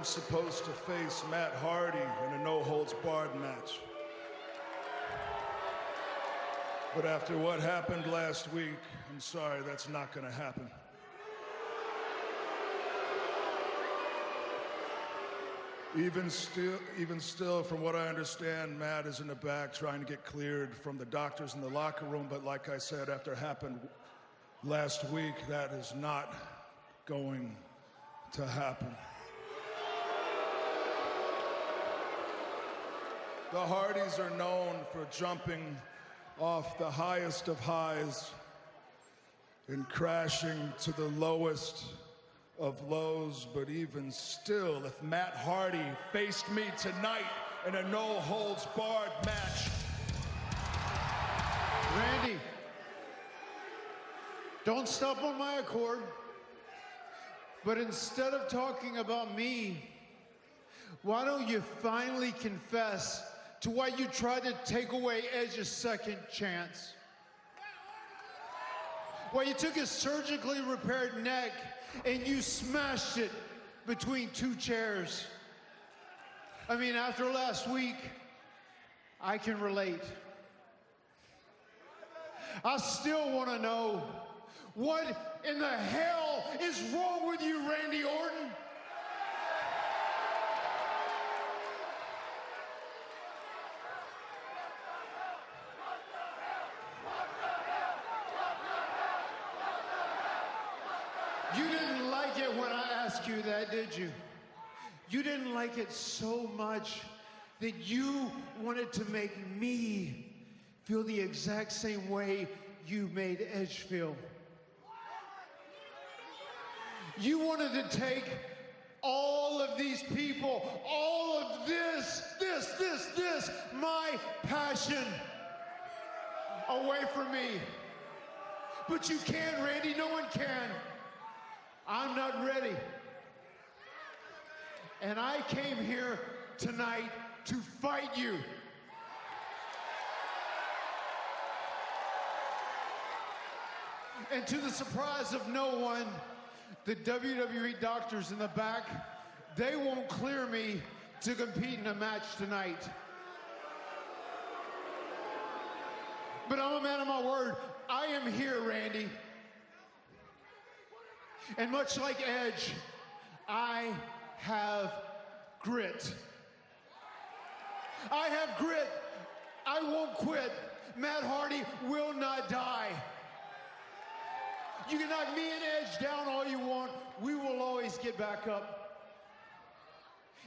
I'm supposed to face Matt Hardy in a no holds barred match. But after what happened last week, I'm sorry, that's not going to happen. Even still, even still, from what I understand, Matt is in the back trying to get cleared from the doctors in the locker room. But like I said, after happened last week, that is not going to happen. The Hardys are known for jumping off the highest of highs and crashing to the lowest of lows, but even still, if Matt Hardy faced me tonight in a no holds barred match, Randy, don't stop on my accord. But instead of talking about me, why don't you finally confess to why you tried to take away Edge's second chance? Why you took his surgically repaired neck and you smashed it between two chairs. I mean, after last week, I can relate. I still want to know what in the hell is wrong with you, Randy Orton? You didn't like it when I asked you did you? You didn't like it so much that you wanted to make me feel the exact same way you made Edge feel. You wanted to take all of these people, all of this, this, this, this, my passion away from me. But you can't, Randy. No one can. I'm not. And I came here tonight to fight you. And to the surprise of no one, the WWE doctors in the back, they won't clear me to compete in a match tonight. But I'm a man of my word. I am here, Randy. And much like Edge, I have grit. I have grit. I won't quit. Matt Hardy will not die. You can knock me and Edge down all you want. We will always get back up.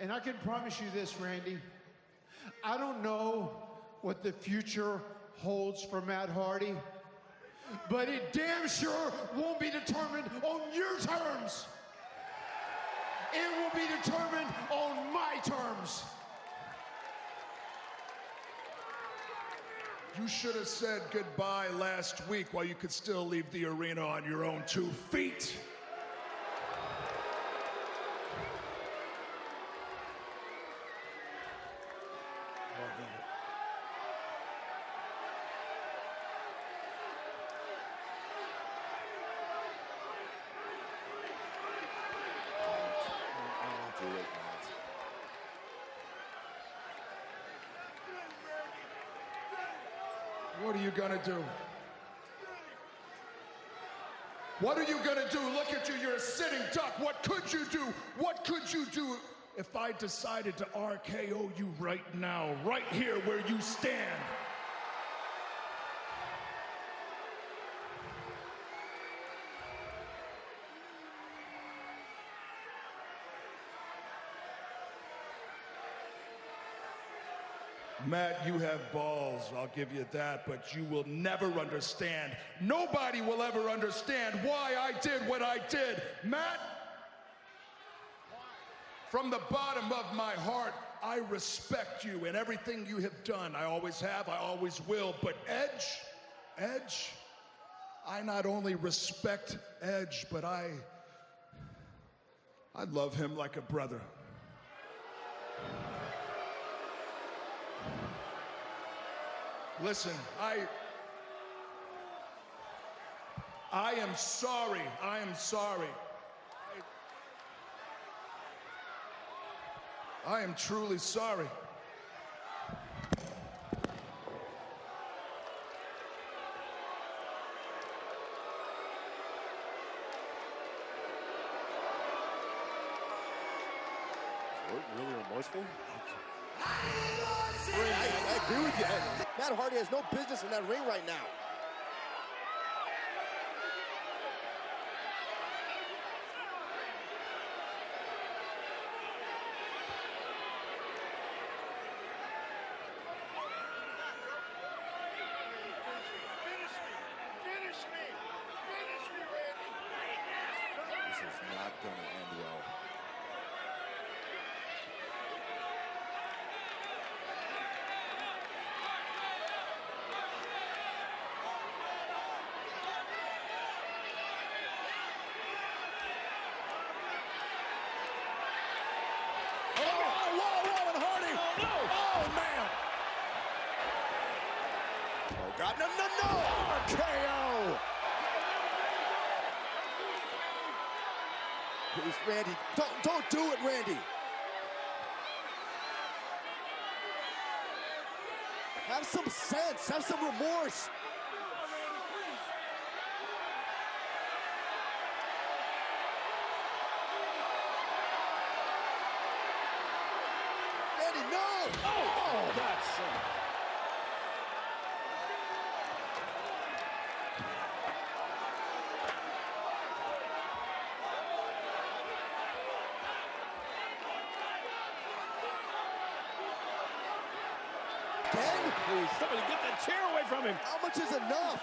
And I can promise you this, Randy. I don't know what the future holds for Matt Hardy, but it damn sure won't be determined on your terms. It will be determined on my terms. you should have said goodbye last week while you could still leave the arena on your own two feet. What are you gonna do? What are you gonna do? Look at you, you're a sitting duck. What could you do? What could you do if I decided to RKO you right now, right here where you stand? Matt, you have balls, I'll give you that, but you will never understand. Nobody will ever understand why I did what I did. Matt, from the bottom of my heart, I respect you and everything you have done. I always have, I always will. But Edge, Edge, I not only respect Edge, but I I love him like a brother. Listen, I I am sorry. I am sorry. I am truly sorry. Really really I, I agree with you. Matt Hardy has no business in that ring right now. Finish me. Finish me. Finish me, Randy. This is not going to end well. Oh, whoa, whoa, and Hardy. Oh, man. God, no, no, no. RKO. Please, Randy, don't, don't do it, Randy. Have some sense. Have some remorse. Oh, that's. Again? Please, somebody get that chair away from him. How much is enough?